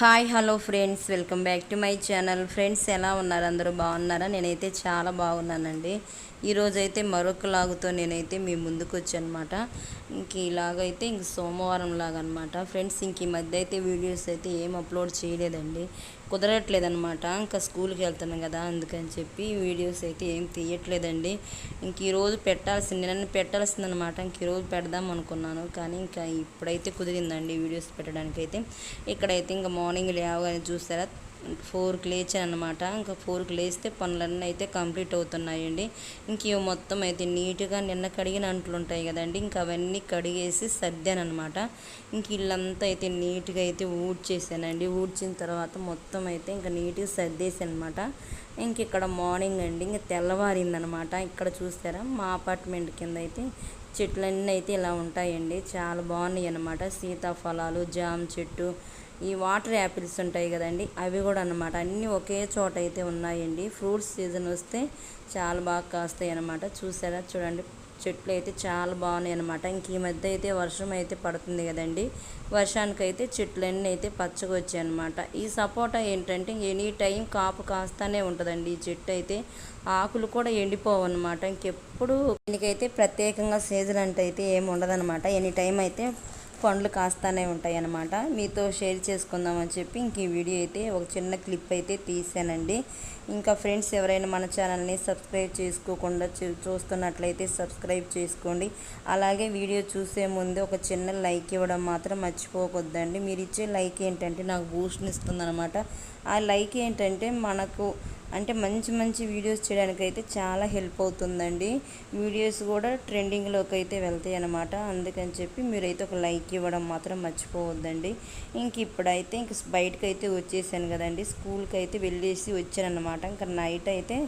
Hi hello friends. Welcome back to my channel. Friends ఎలా ఉన్నారు? అందరూ బాగున్నారా? నేనైతే చాలా బాగున్నానండి. ఈరోజైతే మరొక లాగుతో నేనైతే మీ ముందుకు వచ్చానమాట ఇంక ఇలాగైతే ఇంక సోమవారం లాగా అనమాట ఫ్రెండ్స్ ఇంక ఈ మధ్య అయితే వీడియోస్ అయితే ఏం అప్లోడ్ చేయలేదండి. కుదరట్లేదనమాట ఇంకా స్కూల్కి వెళ్తున్నాను కదా అందుకని చెప్పి వీడియోస్ అయితే ఏం తీయట్లేదండి. ఇంక ఈరోజు పెట్టాల్సింది నన్ను పెట్టాల్సిందనమాట ఇంక ఈరోజు పెడదాం అనుకున్నాను కానీ ఇంకా ఇప్పుడైతే కుదిరిందండి వీడియోస్ పెట్టడానికి అయితే ఇక్కడైతే ఇంకా మార్నింగ్ లేవగానే చూసారా ఫోర్కి లేచాను అనమాట ఇంకా ఫోర్కి లేస్తే పనులన్నీ అయితే కంప్లీట్ అవుతున్నాయండి. ఇంక ఇవి మొత్తం అయితే నీట్గా నిన్న కడిగిన అంట్లు ఉంటాయి కదండి ఇంకా అవన్నీ కడిగేసి సర్దాను అనమాట ఇంక ఇల్లంతా అయితే నీట్గా అయితే ఊడ్చేసానండి. ఊడ్చిన తర్వాత మొత్తం అయితే ఇంకా నీట్గా సర్దేసాను అనమాట ఇంక ఇక్కడ మార్నింగ్ అండి ఇంకా తెల్లవారిందనమాట ఇక్కడ చూస్తారా మా అపార్ట్మెంట్ కింద అయితే చెట్లన్నీ అయితే ఇలా ఉంటాయండి. చాలా బాగున్నాయి అన్నమాట. సీతాఫలాలు జామ చెట్టు ఈ వాటర్ యాపిల్స్ ఉంటాయి కదండి. అవి కూడా అన్నమాట. అన్నీ ఒకే చోట అయితే ఉన్నాయండి. ఫ్రూట్స్ సీజన్ వస్తే చాలా బాగా కాస్తాయి అనమాట చూసారా? చూడండి. చెట్లు అయితే చాలా బాగున్నాయి అనమాట ఇంక ఈ మధ్య అయితే వర్షం అయితే పడుతుంది కదండి. వర్షానికైతే చెట్లన్నీ అయితే పచ్చగా వచ్చాయి అనమాట ఈ సపోటా ఏంటంటే ఎనీ టైం కాపు కాస్తానే ఉంటుందండి. ఈ చెట్టు అయితే ఆకులు కూడా ఎండిపోవు అనమాట ఇంకెప్పుడు దీనికైతే ప్రత్యేకంగా సీజన్ అంటే అయితే ఏమి ఉండదన్నమాట. ఎనీ టైం అయితే పండ్లు కాస్తానే ఉంటాయి అన్నమాట మీతో షేర్ చేసుకుందామని చెప్పి ఇంక ఈ వీడియో అయితే ఒక చిన్న క్లిప్ అయితే తీసానండి. ఇంకా ఫ్రెండ్స్ ఎవరైనా మన ఛానల్ని సబ్స్క్రైబ్ చేసుకోకుండా చూ- చూస్తున్నట్లయితే సబ్స్క్రైబ్ చేసుకోండి. అలాగే వీడియో చూసే ముందు ఒక చిన్న లైక్ ఇవ్వడం మాత్రం మర్చిపోవద్దండి మీరు ఇచ్చే లైక్ ఏంటంటే నాకు బూస్ట్ని ఇస్తుందన్నమాట. ఆ లైక్ ఏంటంటే మనకు అంటే మంచి మంచి వీడియోస్ చేయడానికి అయితే చాలా హెల్ప్ అవుతుందండి. వీడియోస్ కూడా ట్రెండింగ్లోకి అయితే వెళ్తాయి అన్నమాట. అందుకని చెప్పి మీరైతే ఒక లైక్ ఇవ్వడం మాత్రం మర్చిపోవద్దండి. ఇంక ఇప్పుడైతే ఇంక బయటకు అయితే వచ్చేసాను కదండి. స్కూల్కి అయితే వెళ్ళేసి వచ్చానమాట ఇంకా నైట్ అయితే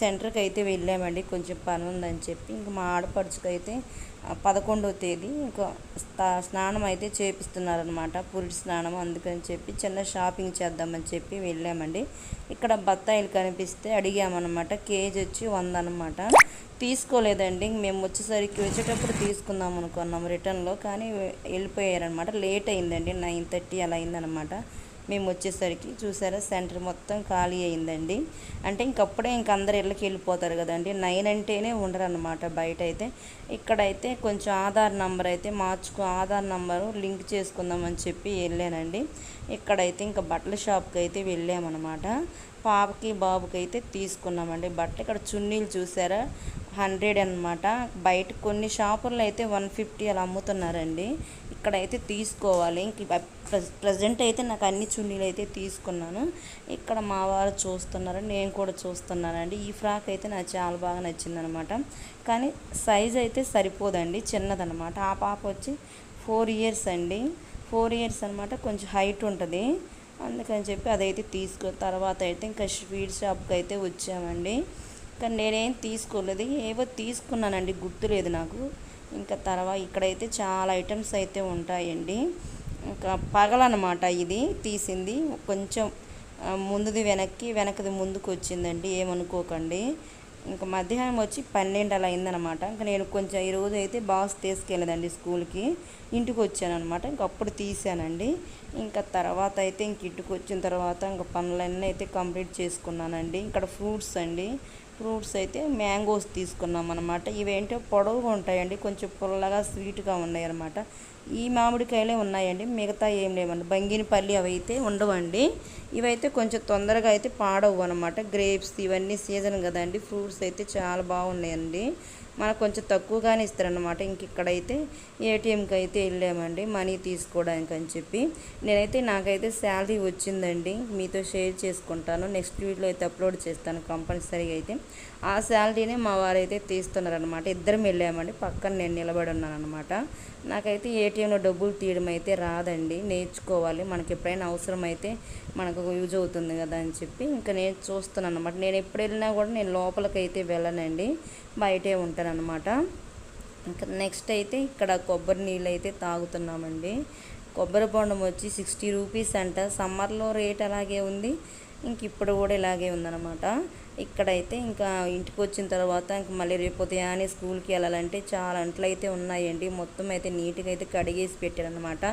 సెంటర్కి అయితే వెళ్ళామండి. కొంచెం పని ఉందని చెప్పి ఇంక మా ఆడపడుచుకైతే పదకొండవ తేదీ ఇంకా స్నానం అయితే చేపిస్తున్నారనమాట పురిటి స్నానం అందుకని చెప్పి చిన్న షాపింగ్ చేద్దామని చెప్పి వెళ్ళామండి. ఇక్కడ బత్తాయిలు కనిపిస్తే అడిగామన్నమాట. కేజీ వచ్చి వంద అనమాట తీసుకోలేదండి. మేము వచ్చేసరికి వచ్చేటప్పుడు తీసుకుందాం అనుకున్నాం రిటర్న్లో కానీ వెళ్ళిపోయారనమాట లేట్ అయిందండి. నైన్ థర్టీ అలా అయిందనమాట మేము వచ్చేసరికి చూసారా సెంటర్ మొత్తం ఖాళీ అయిందండి. అంటే ఇంకప్పుడే ఇంక అందరు ఇళ్ళకి వెళ్ళిపోతారు కదండి. నైన్ అంటేనే ఉండరు అనమాట బయట అయితే ఇక్కడైతే కొంచెం ఆధార్ నంబర్ అయితే మార్చుకో ఆధార్ నంబరు లింక్ చేసుకుందామని చెప్పి వెళ్ళానండి. ఇక్కడైతే ఇంకా బట్టల షాప్కి అయితే వెళ్ళామన్నమాట. పాపకి బాబుకి అయితే తీసుకున్నామండి. బట్ట ఇక్కడ చున్నీలు చూసారా హండ్రెడ్ అనమాట బయట కొన్ని షాపుల్లో అయితే వన్ ఫిఫ్టీ అలా అమ్ముతున్నారండి. ఇక్కడైతే తీసుకోవాలి. ఇంక ప్రజెంట్ అయితే నాకు అన్ని చున్నీలు అయితే తీసుకున్నాను. ఇక్కడ మా వారు చూస్తున్నారు నేను కూడా చూస్తున్నానండి. ఈ ఫ్రాక్ అయితే నాకు చాలా బాగా నచ్చిందనమాట. కానీ సైజ్ అయితే సరిపోదండి చిన్నదనమాట. ఆ పాప వచ్చి ఫోర్ ఇయర్స్ అండి. ఫోర్ ఇయర్స్ అనమాట కొంచెం హైట్ ఉంటుంది. అందుకని చెప్పి అదైతే తీసుకో తర్వాత అయితే ఇంకా స్వీట్ షాప్కి అయితే వచ్చామండి. కానీ నేనేం తీసుకోలేదు. ఏవో తీసుకున్నానండి గుర్తులేదు నాకు. ఇంకా తర్వాత ఇక్కడైతే చాలా ఐటమ్స్ అయితే ఉంటాయండి. ఇంకా పగలనమాట ఇది తీసింది. కొంచెం ముందుది వెనక్కి వెనకది ముందుకు వచ్చిందండి ఏమనుకోకండి. ఇంకా మధ్యాహ్నం వచ్చి పన్నెండు అలా అయిందనమాట ఇంకా నేను కొంచెం ఈరోజు అయితే బాక్స్ తీసుకెళ్ళదండి స్కూల్కి. ఇంటికి వచ్చాను అనమాట ఇంక అప్పుడు తీసానండి ఇంకా తర్వాత అయితే ఇంక ఇంటికి వచ్చిన తర్వాత ఇంకా పనులన్నీ అయితే కంప్లీట్ చేసుకున్నానండి. ఇక్కడ ఫ్రూట్స్ అండి. ఫ్రూట్స్ అయితే మ్యాంగోస్ తీసుకున్నాం అనమాట ఇవేంటో పొడవుగా ఉంటాయండి కొంచెం పుల్లగా స్వీట్గా ఉన్నాయి అనమాట ఈ మామిడికాయలే ఉన్నాయండి మిగతా ఏం లేవండి. బంగినపల్లి అవి అయితే ఉండవండి. ఇవైతే కొంచెం తొందరగా అయితే పాడవు అనమాట గ్రేప్స్ ఇవన్నీ సీజన్ కదండి ఫ్రూట్స్ అయితే చాలా బాగున్నాయండి. మనకు కొంచెం తక్కువగానే ఇస్తారనమాట ఇంక ఇక్కడైతే ఏటీఎంకి అయితే వెళ్ళామండి. మనీ తీసుకోవడానికి అని చెప్పి. నేనైతే నాకైతే శాలరీ వచ్చిందండి. మీతో షేర్ చేసుకుంటాను. నెక్స్ట్ వీడియోలో అయితే అప్లోడ్ చేస్తాను కంపల్సరీగా అయితే. ఆ శాలరీనే మా వారైతే తీస్తున్నారనమాట ఇద్దరం వెళ్ళామండి. పక్కన నేను నిలబడి ఉన్నాను అనమాట నాకైతే ఏటీఎంలో డబ్బులు తీయడం అయితే రాదండి. నేర్చుకోవాలి. మనకి ఎప్పుడైనా అవసరం అయితే మనకు యూజ్ అవుతుంది కదా అని చెప్పి ఇంకా నేను చూస్తున్నాను అనమాట నేను ఎప్పుడు వెళ్ళినా కూడా నేను లోపలికి అయితే వెళ్ళనండి. బయటే ఉంటాను అనమాట ఇంకా నెక్స్ట్ అయితే ఇక్కడ కొబ్బరి నీళ్ళు అయితే తాగుతున్నామండి. కొబ్బరి బొండం వచ్చి సిక్స్టీ రూపీస్ అంట. సమ్మర్లో రేట్ అలాగే ఉంది. ఇంక ఇప్పుడు కూడా ఇలాగే ఉందన్నమాట. ఇక్కడైతే ఇంకా ఇంటికి వచ్చిన తర్వాత ఇంకా మళ్ళీ రేపు ఉదయాన్నే స్కూల్కి వెళ్ళాలంటే చాలా అంట్లు అయితే ఉన్నాయండి. మొత్తం అయితే నీట్గా అయితే కడిగేసి పెట్టారనమాట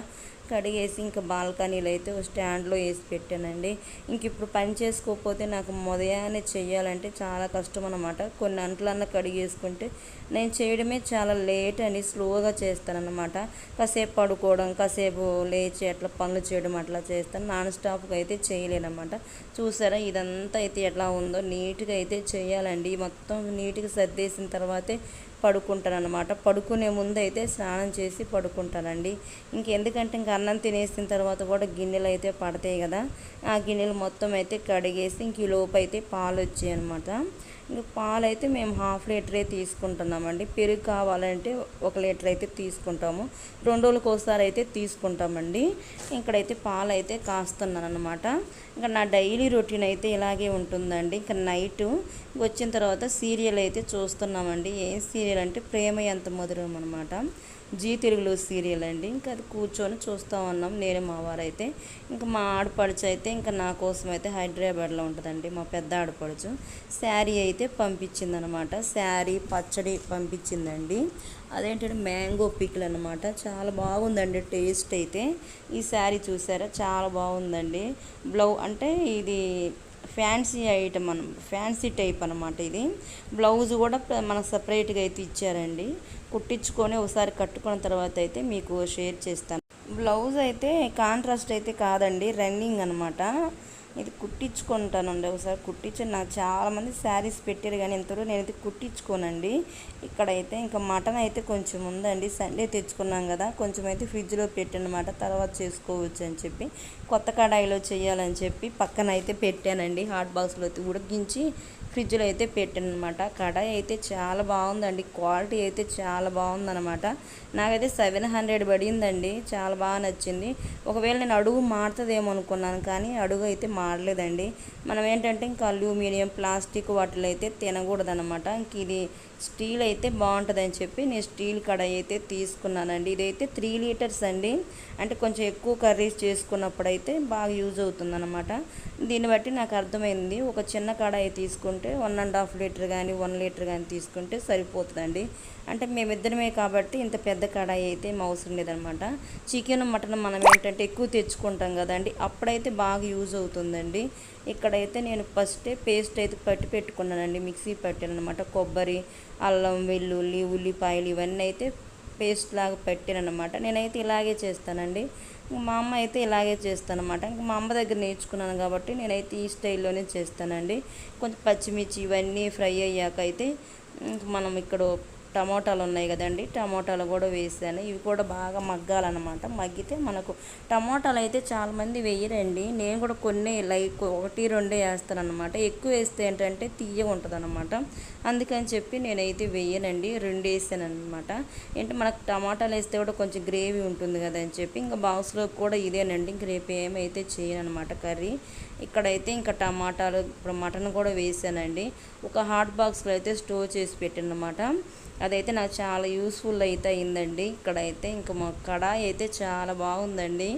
కడిగేసి ఇంకా బాల్కనీలు అయితే ఒక స్టాండ్లో వేసి పెట్టానండి. ఇంక ఇప్పుడు పని చేసుకోకపోతే నాకు ఉదయాన్నే చేయాలంటే చాలా కష్టం అనమాట కొన్ని అంట్లన్నా కడిగేసుకుంటే నేను చేయడమే చాలా లేట్ అని స్లోగా చేస్తానన్నమాట. కాసేపు పడుకోవడం కాసేపు లేచి అట్లా పనులు చేయడం అట్లా చేస్తాను. నాన్ స్టాప్గా అయితే చేయలేనమాట చూసారా ఇదంతా అయితే ఎట్లా ఉందో నీ నీట్గా అయితే చేయాలండి. మొత్తం నీట్గా సర్దేసిన తర్వాతే పడుకుంటాను అనమాట పడుకునే ముందు అయితే స్నానం చేసి పడుకుంటానండి. ఇంకెందుకంటే ఇంక అన్నం తినేసిన తర్వాత కూడా గిన్నెలు అయితే పడతాయి కదా. ఆ గిన్నెలు మొత్తం అయితే కడిగేసి ఇంక ఈ లోపు అయితే పాలు వచ్చాయి అనమాట ఇంకా పాలు అయితే మేము హాఫ్ లీటరే తీసుకుంటున్నామండి. పెరుగు కావాలంటే ఒక లీటర్ అయితే తీసుకుంటాము. రెండు రోజులకు ఒకసారి అయితే తీసుకుంటామండి. ఇక్కడైతే పాలు అయితే కాస్తున్నాను అనమాట ఇంకా నా డైలీ రొటీన్ అయితే ఇలాగే ఉంటుందండి. ఇంకా నైట్ వచ్చిన తర్వాత సీరియల్ అయితే చూస్తున్నామండి. ఏ సీరియల్ అంటే ప్రేమ ఎంత మధురం అనమాట జీ తెలుగులో సీరియల్ అండి. ఇంకా అది కూర్చొని చూస్తూ ఉన్నాం. నేను మా వారైతే. ఇంకా మా ఆడపడుచు అయితే ఇంకా నా కోసం అయితే హైదరాబాద్లో ఉంటుందండి. మా పెద్ద ఆడపడుచు. శారీ అయితే పంపించిందనమాట. శారీ పచ్చడి పంపించిందండి. అదేంటంటే మ్యాంగో పిక్లు అనమాట. చాలా బాగుందండి టేస్ట్ అయితే. ఈ శారీ చూసారా? చాలా బాగుందండి. బ్లౌ అంటే ఇది ఫ్యాన్సీ ఐటమ్ అన ఫ్యాన్సీ టైప్ అనమాట ఇది. బ్లౌజ్ కూడా మనకు సపరేట్గా అయితే ఇచ్చారండి. కుట్టించుకొని ఒకసారి కట్టుకున్న తర్వాత అయితే మీకు షేర్ చేస్తాను. బ్లౌజ్ అయితే కాంట్రాస్ట్ అయితే కాదండి రన్నింగ్ అనమాట ఇది కుట్టించుకుంటానండి ఒకసారి కుట్టించి. నాకు చాలామంది శారీస్ పెట్టారు కానీ ఇంతవరకు నేనైతే కుట్టించుకోనండి. ఇక్కడైతే ఇంకా మటన్ అయితే కొంచెం ఉందండి. సండే తెచ్చుకున్నాం కదా కొంచెం అయితే ఫ్రిడ్జ్లో పెట్టానమాట. తర్వాత చేసుకోవచ్చు అని చెప్పి కొత్త కడాయిలో చేయాలని చెప్పి పక్కన అయితే పెట్టానండి. హాట్ బాక్స్లో అయితే ఉడికించి ఫ్రిడ్జ్లో అయితే పెట్టాను అనమాట కడాయి అయితే చాలా బాగుందండి. క్వాలిటీ అయితే చాలా బాగుందన్నమాట నాకైతే సెవెన్ హండ్రెడ్ పడిందండి. చాలా బాగా నచ్చింది. ఒకవేళ నేను అడుగు మారుతుందేమో అనుకున్నాను కానీ అడుగు అయితే మారలేదండి మనం ఏంటంటే ఇంకా అల్యూమినియం ప్లాస్టిక్ వాటిలో అయితే తినకూడదన్నమాట. ఇంక ఇది స్టీల్ అయితే బాగుంటుందని చెప్పి నేను స్టీల్ కడాయి అయితే తీసుకున్నానండి. ఇదైతే త్రీ లీటర్స్ అండి. అంటే కొంచెం ఎక్కువ కర్రీస్ చేసుకున్నప్పుడు అయితే బాగా యూజ్ అవుతుందన్నమాట. దీన్ని బట్టి నాకు అర్థమైంది. ఒక చిన్న కడాయి తీసుకుంటే వన్ అండ్ హాఫ్ లీటర్ కానీ వన్ లీటర్ కానీ తీసుకుంటే సరిపోతుందండి. అంటే మేమిద్దరమే కాబట్టి ఇంత పెద్ద కడాయి అయితే ఏం అవసరం లేదనమాట చికెన్ మటన్ మనం ఏంటంటే ఎక్కువ తెచ్చుకుంటాం కదండి. అప్పుడైతే బాగా యూజ్ అవుతుందండి. ఇక్కడైతే నేను ఫస్టే పేస్ట్ అయితే పట్టి పెట్టుకున్నానండి. మిక్సీ పట్టాను అనమాట కొబ్బరి అల్లం వెల్లుల్లి ఉల్లిపాయలు ఇవన్నీ అయితే పేస్ట్ లాగా పెట్టాను అనమాట నేనైతే ఇలాగే చేస్తానండి. మా అమ్మ అయితే ఇలాగే చేస్తానమాట. ఇంకా మా అమ్మ దగ్గర నేర్చుకున్నాను కాబట్టి నేనైతే ఈ స్టైల్లోనే చేస్తానండి. కొంచెం పచ్చిమిర్చి ఇవన్నీ ఫ్రై అయ్యాక అయితే మనం ఇక్కడ టమోటాలు ఉన్నాయి కదండి. టమోటాలు కూడా వేసాను. ఇవి కూడా బాగా మగ్గాలన్నమాట. మగ్గితే మనకు టమోటాలు అయితే చాలామంది వేయరండి. నేను కూడా కొన్ని లైక్ ఒకటి రెండే వేస్తాను అనమాట ఎక్కువ వేస్తే ఏంటంటే తీయ ఉంటుంది అనమాట అందుకని చెప్పి నేనైతే వేయనండి. రెండు వేసాను అనమాట ఏంటి మనకు టమాటాలు వేస్తే కూడా కొంచెం గ్రేవీ ఉంటుంది కదా అని చెప్పి ఇంకా బాక్స్లో కూడా ఇదేనండి. ఇంక రేపు ఏమైతే చేయను అనమాట కర్రీ. ఇక్కడైతే ఇంకా టమాటాలు ఇప్పుడు మటన్ కూడా వేసానండి. ఒక హాట్ బాక్స్లో అయితే స్టోర్ చేసి పెట్టాను అదైతే నాకు చాలా యూస్ఫుల్ అయితే అయిందండి. ఇక్కడైతే ఇంకా మా కడాయి అయితే చాలా బాగుందండి.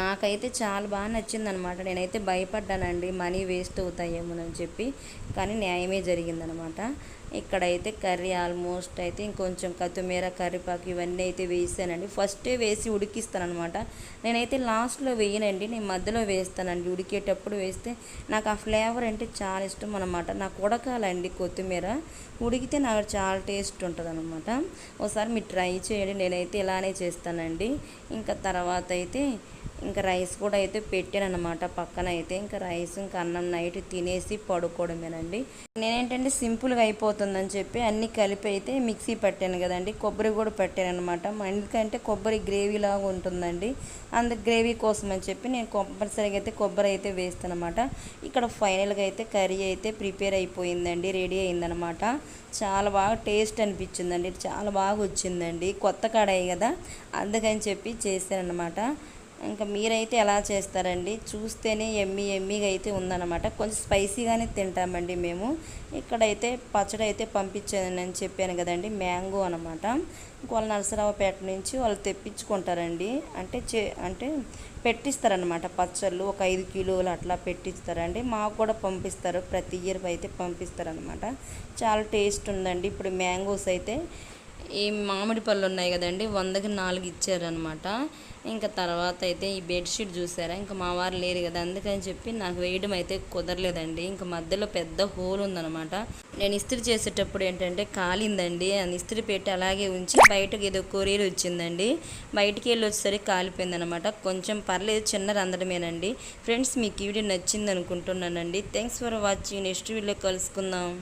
నాకైతే చాలా బాగా నచ్చింది అనమాట నేనైతే భయపడ్డానండి. మనీ వేస్ట్ అవుతాయేమోనని చెప్పి. కానీ న్యాయమే జరిగిందనమాట. ఇక్కడైతే కర్రీ ఆల్మోస్ట్ అయితే ఇంకొంచెం కొత్తిమీర కరివేపాకు ఇవన్నీ అయితే వేసానండి. ఫస్టే వేసి ఉడికిస్తానమాట నేనైతే లాస్ట్లో వేయనండి. నేను మధ్యలో వేస్తానండి. ఉడికేటప్పుడు వేస్తే నాకు ఆ ఫ్లేవర్ అంటే చాలా ఇష్టం అనమాట నాకు ఉడకాలండి కొత్తిమీర. ఉడికితే నాకు చాలా టేస్ట్ ఉంటుంది అనమాట ఒకసారి మీరు ట్రై చేయండి. నేనైతే ఇలానే చేస్తానండి. ఇంకా తర్వాత అయితే ఇంకా రైస్ కూడా అయితే పెట్టాను అనమాట పక్కన అయితే ఇంకా రైస్ ఇంకా అన్నం నైట్ తినేసి పడుకోవడమేనండి. నేనేంటంటే సింపుల్గా అయిపోతుందని చెప్పి అన్నీ కలిపి అయితే మిక్సీ పెట్టాను కదండి. కొబ్బరి కూడా పెట్టాను అనమాట ఎందుకంటే కొబ్బరి గ్రేవీ లాగా ఉంటుందండి. అందు గ్రేవీ కోసం అని చెప్పి నేను కంపల్సరీగా అయితే కొబ్బరి అయితే వేస్తాను అనమాట ఇక్కడ ఫైనల్గా అయితే కర్రీ అయితే ప్రిపేర్ అయిపోయిందండి. రెడీ అయిందనమాట చాలా బాగా టేస్ట్ అనిపించిందండి. చాలా బాగా వచ్చిందండి. కొత్త కడాయి కదా. అందుకని చెప్పి చేశానమాట ఇంకా మీరైతే ఎలా చేస్తారండి? చూస్తేనే ఎమ్మి ఎమ్మిగా అయితే ఉందన్నమాట. కొంచెం స్పైసీగానే తింటామండి మేము. ఇక్కడైతే పచ్చడి అయితే పంపించానని చెప్పాను కదండి మ్యాంగో అనమాట వాళ్ళ నరసరావుపేట నుంచి వాళ్ళు తెప్పించుకుంటారండి. అంటే చే అంటే పెట్టిస్తారనమాట పచ్చళ్ళు. ఒక ఐదు కిలోలు అట్లా పెట్టిస్తారండి. మాకు కూడా పంపిస్తారు. ప్రతి ఇయర్ అయితే పంపిస్తారనమాట చాలా టేస్ట్ ఉందండి. ఇప్పుడు మ్యాంగోస్ అయితే ఈ మామిడి పళ్ళు ఉన్నాయి కదండి వందకి నాలుగు ఇచ్చారనమాట ఇంకా తర్వాత అయితే ఈ బెడ్షీట్ చూసారా? ఇంకా మా వారు లేరు కదా అందుకని చెప్పి నాకు వేయడం అయితే కుదరలేదండి. ఇంకా మధ్యలో పెద్ద హోల్ ఉందనమాట నేను ఇస్త్రీ చేసేటప్పుడు ఏంటంటే కాలిందండి. అది ఇస్త్రీ పెట్టి అలాగే ఉంచి బయటకు ఏదో కొరియర్ వచ్చిందండి. బయటికి వెళ్ళి వచ్చేసరికి కాలిపోయిందనమాట కొంచెం పర్లేదు చిన్న రందడమేనండి ఫ్రెండ్స్ మీకు ఈ వీడియో నచ్చింది అనుకుంటున్నానండి. Thanks for watching next video కలుసుకుందాం.